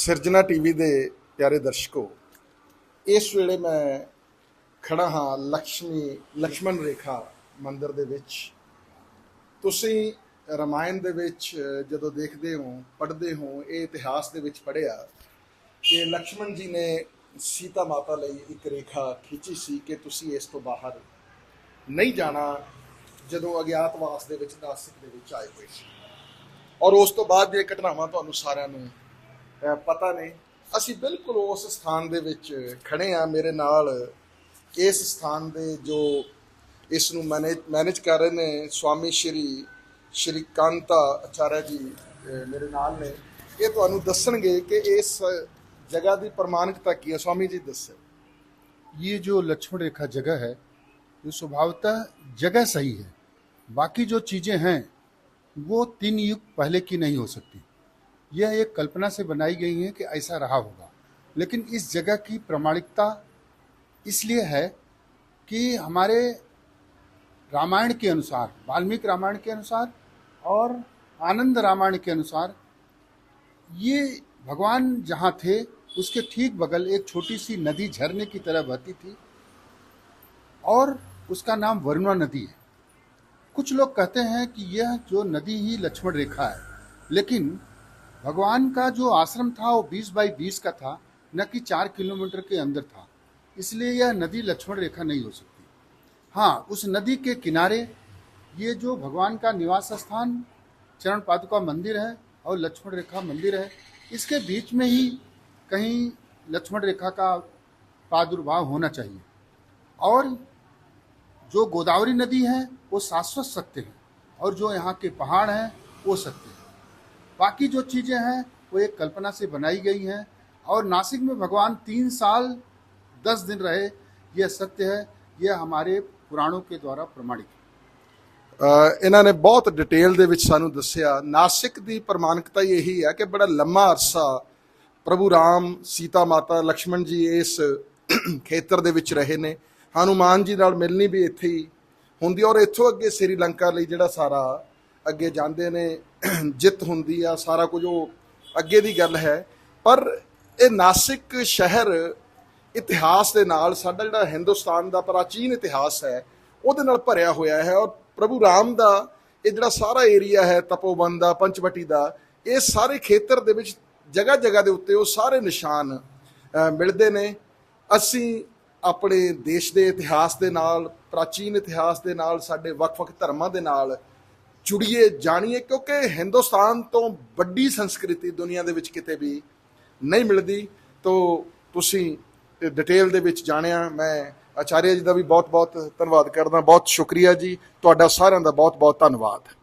ਸਿਰਜਣਾ ਟੀਵੀ ਦੇ ਪਿਆਰੇ ਦਰਸ਼ਕੋ, ਇਸ ਵੇਲੇ ਮੈਂ ਖੜਾ ਹਾਂ ਲక్ష్ਮੀ ਲక్ష్మਣ ਰੇਖਾ ਮੰਦਿਰ ਦੇ ਵਿੱਚ। ਤੁਸੀਂ ਰਮਾਇਣ ਦੇ ਵਿੱਚ ਜਦੋਂ ਦੇਖਦੇ ਹੋ, ਪੜ੍ਹਦੇ ਹੋ, ਇਹ ਇਤਿਹਾਸ ਦੇ ਵਿੱਚ ਪੜਿਆ ਕਿ ਲక్ష్మణ ਜੀ ਨੇ ਸੀਤਾ ਮਾਤਾ ਲਈ ਇੱਕ ਰੇਖਾ ਖਿੱਚੀ ਸੀ ਕਿ ਤੁਸੀਂ ਇਸ ਤੋਂ ਬਾਹਰ ਨਹੀਂ ਜਾਣਾ ਜਦੋਂ ਅਗਿਆਤਵਾਸ ਦੇ ਵਿੱਚ ਨਾਸਿਕ ਦੇ ਵਿੱਚ ਆਏ ਹੋਏ ਸੀ। ਔਰ ਉਸ ਤੋਂ ਬਾਅਦ ਦੀਆਂ ਘਟਨਾਵਾਂ ਤੁਹਾਨੂੰ ਸਾਰਿਆਂ ਨੂੰ ਪਤਾ ਨੇ ਅਸੀਂ ਬਿਲਕੁਲ ਉਸ ਸਥਾਨ ਦੇ ਵਿੱਚ ਖੜੇ ਆ ਮੇਰੇ ਨਾਲ ਇਸ ਸਥਾਨ ਦੇ ਜੋ ਇਸ ਨੂੰ ਮੈਨੇਜ ਮੈਨੇਜ ਕਰ ਰਹੇ ਨੇ ਸਵਾਮੀ ਸ਼੍ਰੀ ਸ਼੍ਰੀ ਕਾਂਤਾ ਆਚਾਰਿਆ ਜੀ ਅਹ, ਮੇਰੇ ਨਾਲ ਨੇ ਇਹ ਤੁਹਾਨੂੰ ਦੱਸਣਗੇ ਕਿ ਇਸ ਜਗ੍ਹਾ ਦੀ ਪ੍ਰਮਾਣਿਕਤਾ ਕੀ ਹੈ ਸਵਾਮੀ ਜੀ ਦੱਸੋ ये जो लक्ष्मण रेखा जगह है ये स्वभावतः जगह सही है बाकी जो चीज़ें हैं वो तीन युग पहले की नहीं हो सकती यह एक कल्पना से बनाई गई है कि ऐसा रहा होगा। लेकिन इस जगह की प्रामाणिकता इसलिए है कि हमारे रामायण के अनुसार, वाल्मीकि रामायण के अनुसार और आनंद रामायण के अनुसार ये भगवान जहाँ थे, उसके ठीक बगल एक छोटी सी नदी झरने की तरह बहती थी और उसका नाम वरुणा नदी है। कुछ लोग कहते हैं कि यह जो नदी ही लक्ष्मण रेखा है, लेकिन भगवान का जो आश्रम था, वो 20 बाई 20 का था, न कि चार किलोमीटर के अंदर था। इसलिए यह नदी लक्ष्मण रेखा नहीं हो सकती। हाँ उस नदी के किनारे ये जो भगवान का निवास स्थान, चरण पादुका मंदिर है और लक्ष्मण रेखा मंदिर है, इसके बीच में ही कहीं लक्ष्मण रेखा का प्रादुर्भाव होना चाहिए। और जो गोदावरी नदी है, वो शाश्वत सत्य है और जो यहाँ के पहाड़ हैं, वो सत्य है। बाकी जो चीज़ें हैं, वो एक कल्पना से बनाई गई हैं। और नासिक में भगवान तीन साल, दस दिन रहे, यह सत्य है, यह हमारे ਪੁਰਾਣੋਂ ਕੇ ਦੁਆਰਾ ਪ੍ਰਮਾਣਿਤ ਇਹਨਾਂ ਨੇ ਬਹੁਤ ਡਿਟੇਲ ਦੇ ਵਿੱਚ ਸਾਨੂੰ ਦੱਸਿਆ ਨਾਸਿਕ ਦੀ ਪ੍ਰਮਾਣਿਕਤਾ ਇਹੀ ਹੈ ਕਿ ਬੜਾ ਲੰਮਾ ਅਰਸਾ ਪ੍ਰਭੂ ਰਾਮ ਸੀਤਾ ਮਾਤਾ ਲక్ష్మణ ਜੀ ਇਸ ਖੇਤਰ ਦੇ ਵਿੱਚ ਰਹੇ ਨੇ ਹਨੂਮਾਨ ਜੀ ਨਾਲ ਮਿਲਣੀ ਵੀ ਇੱਥੇ ਹੀ ਹੁੰਦੀ ਔਰ ਇੱਥੋਂ ਅੱਗੇ ਸ੍ਰੀਲੰਕਾ ਲਈ ਜਿਹੜਾ ਸਾਰਾ ਅੱਗੇ ਜਾਂਦੇ ਨੇ, ਜਿੱਤ ਹੁੰਦੀ ਆ, ਸਾਰਾ ਕੁਝ ਉਹ ਅੱਗੇ ਦੀ ਗੱਲ ਹੈ। ਪਰ ਇਹ ਨਾਸਿਕ ਸ਼ਹਿਰ ਇਤਿਹਾਸ ਦੇ ਨਾਲ, ਸਾਡਾ ਜਿਹੜਾ ਹਿੰਦੁਸਤਾਨ ਦਾ ਪ੍ਰਾਚੀਨ ਇਤਿਹਾਸ ਹੈ, ਉਹਦੇ ਨਾਲ ਭਰਿਆ ਹੋਇਆ ਹੈ ਔਰ ਪ੍ਰਭੂ ਰਾਮ ਦਾ ਇਹ ਜਿਹੜਾ ਸਾਰਾ ਏਰੀਆ ਹੈ, ਤਪੋਵਨ ਦਾ, ਪੰਚਵਟੀ ਦਾ, ਇਹ ਸਾਰੇ ਖੇਤਰ ਦੇ ਵਿੱਚ ਜਗ੍ਹਾ ਜਗ੍ਹਾ ਦੇ ਉੱਤੇ ਉਹ ਸਾਰੇ ਨਿਸ਼ਾਨ ਮਿਲਦੇ ਨੇ। ਅਸੀਂ ਆਪਣੇ ਦੇਸ਼ ਦੇ ਇਤਿਹਾਸ ਦੇ ਨਾਲ, ਪ੍ਰਾਚੀਨ ਇਤਿਹਾਸ ਦੇ ਨਾਲ, ਸਾਡੇ ਵੱਖ-ਵੱਖ ਧਰਮਾਂ ਦੇ ਨਾਲ ਜੁੜੀਏ ਜਾਣੀਏ, ਕਿਉਂਕਿ ਹਿੰਦੁਸਤਾਨ ਤੋਂ ਵੱਡੀ ਸੰਸਕ੍ਰਿਤੀ ਦੁਨੀਆ ਦੇ ਵਿੱਚ ਕਿਤੇ ਵੀ ਨਹੀਂ ਮਿਲਦੀ। ਤੋ ਤੁਸੀਂ ਡਿਟੇਲ ਦੇ ਵਿੱਚ ਜਾਣਿਆ, ਮੈਂ ਆਚਾਰਿਆ ਜੀ ਦਾ ਵੀ ਬਹੁਤ-ਬਹੁਤ ਧੰਨਵਾਦ ਕਰਦਾ। ਬਹੁਤ ਸ਼ੁਕਰੀਆ ਜੀ। ਤੁਹਾਡਾ ਸਾਰਿਆਂ ਦਾ ਬਹੁਤ-ਬਹੁਤ ਧੰਨਵਾਦ।